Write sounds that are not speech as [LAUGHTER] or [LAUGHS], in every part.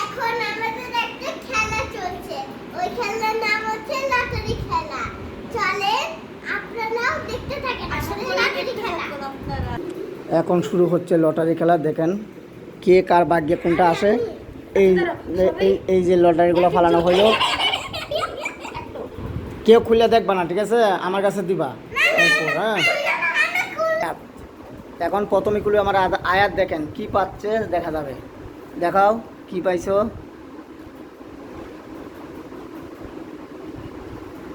এখন আমাদের একটা খেলা চলছে। ওই খেলার নাম হচ্ছে লটারি খেলা। চলেন আপনারাও দেখতে থাকেন লটারি খেলা। এখন শুরু হচ্ছে লটারি খেলা দেখেন কে কার ভাগ্যে কোনটা আসে। এই এই এই যে লটারিগুলো ফালানো হইল [LAUGHS] কেউ খুলে দেখবা না ঠিক আছে? আমার কাছে দিবা। হ্যাঁ। এখন প্রথমে খুলে আমার আয়াত দেখেন, কি পাচ্ছে দেখা যাবে। দেখাও, কি পাইছো?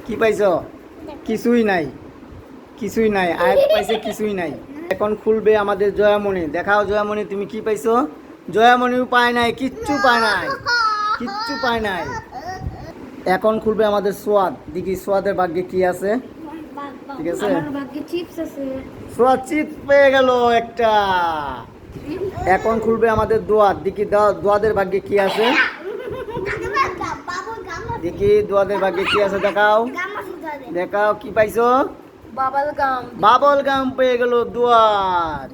কি পাইছো? কিছুই নাই কিছুই নাই, আয়াত পাইছে কিছুই নাই। এখন খুলবে আমাদের জয়ামণি। দেখাও জয়ামণি, তুমি কি পাইছো? জয়ামণিও পায় নাই, কিচ্ছু পায় নাই, কিচ্ছু পায় নাই। এখন খুলবে আমাদের সোয়াদ। দেখি সোয়াদের ভাগ্যে কি আছে। ঠিক আছে? আমার ভাগ্যে চিপস চিপ পেয়ে গেল একটা। এখন খুলবে আমাদের দোয়াদ দেখি দা- দোয়াদের ভাগ্যে কি আছে? দেখি দোয়াদের ভাগ্যে কি আছে দেখাও। দেখাও কি পাইছো? বাবাল গাম। বাবল গাম পেয়ে গেল দুয়ার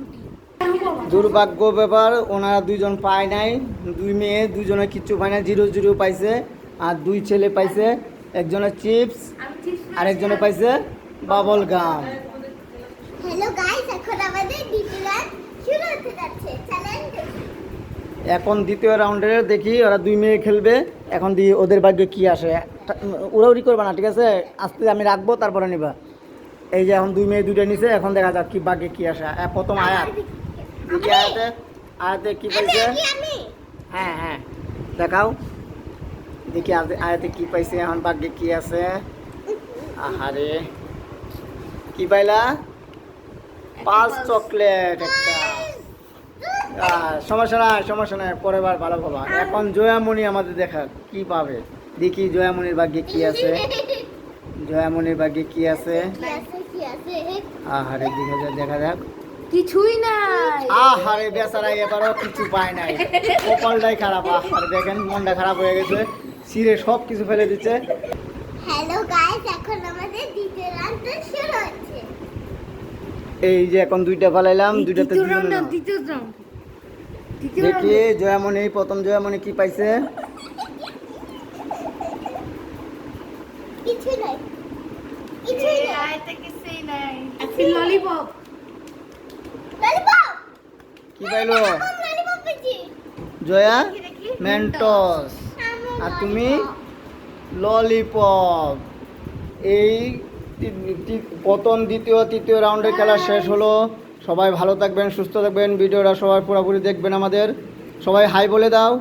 দুর্ভাগ্য ব্যাপার ওনারা দুইজন পায় নাই। দুই মেয়ে দুজনে কিচ্ছু পায় না জিরো জিরো পাইছে। আর দুই ছেলে পাইছে। একজনের চিপস আর একজনে পাইছে। বাবল গাম হ্যালো গাইস এখন আমাদের দ্বিতীয় রাত শুরু হতে যাচ্ছে। দেখি। এখন দ্বিতীয় রাউন্ডে দেখি ওরা দুই মেয়ে খেলবে এখন দিয়ে ওদের ভাগ্যে কি আসে। উড়াউড়ি করবে না ঠিক আছে? আস্তে আমি রাখব তারপরে নিবা। এই যে এখন দুই মেয়ে দুইটা নিছে এখন দেখা যাক কি ভাগ্যে কি আসে। এ, প্রথম আয়াত। দেখি আয়াতে আয়াতে কি পাইছে? হ্যাঁ হ্যাঁ। দেখাও। দেখি আয়াতে- আয়াতে কি পাইছে এখন ভাগ্যে কি আছে? আহারে। কি পাইলা? পাঁচ চকলেট একটা। সমস্যা নাই সমস্যা নাই পরের বার ভালো পাবা। এখন জয়ামণি আমাদের দেখা কি পাবে? দেখি জয়ামণির ভাগ্যে কি আছে। জয়ামণির ভাগ্যে কি আছে? আহারে দেখা যাক দেখা যাক। কিছুই নাই। আহারে বেচারা এবারও কিছু পায় নাই। কপালটাই খারাপ আহারে দেখেন মনটা খারাপ হয়ে গেছে। সিরে সব কিছু ফেলে দিচ্ছে। হ্যালো গাইস এখন আমাদের দ্বিতীয় রাউন্ডটা শুরু হচ্ছে এই যে এখন দুইটা ফেলাইলাম দুইটাতে দেখি জয়ামণি প্রথম জয়ামণি কি পাইছে? কিছু নাই। কিছুই নাই। একটি ললিপপ। ললিপপ! কি পাইলো? জয়া। মেন্টস। আর তুমি? ললিপপ। এই প্রথম, দ্বিতীয়, তৃতীয় রাউন্ডের খেলা শেষ হলো। সবাই ভালো থাকবেন, সুস্থ থাকবেন। ভিডিওটা সবাই পুরোপুরি দেখবেন আমাদের। সবাই হাই বলে দাও।